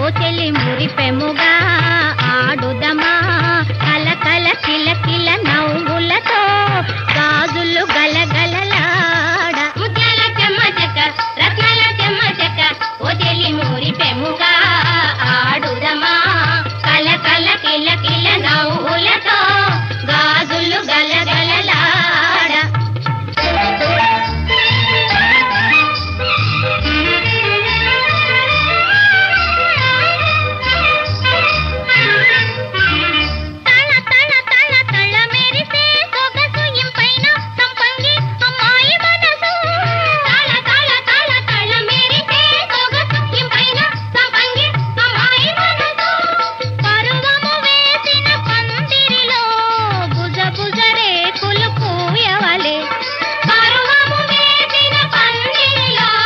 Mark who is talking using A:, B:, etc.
A: ఓ చెల్లి మురిపెముగా ఆడుదమా? కల కల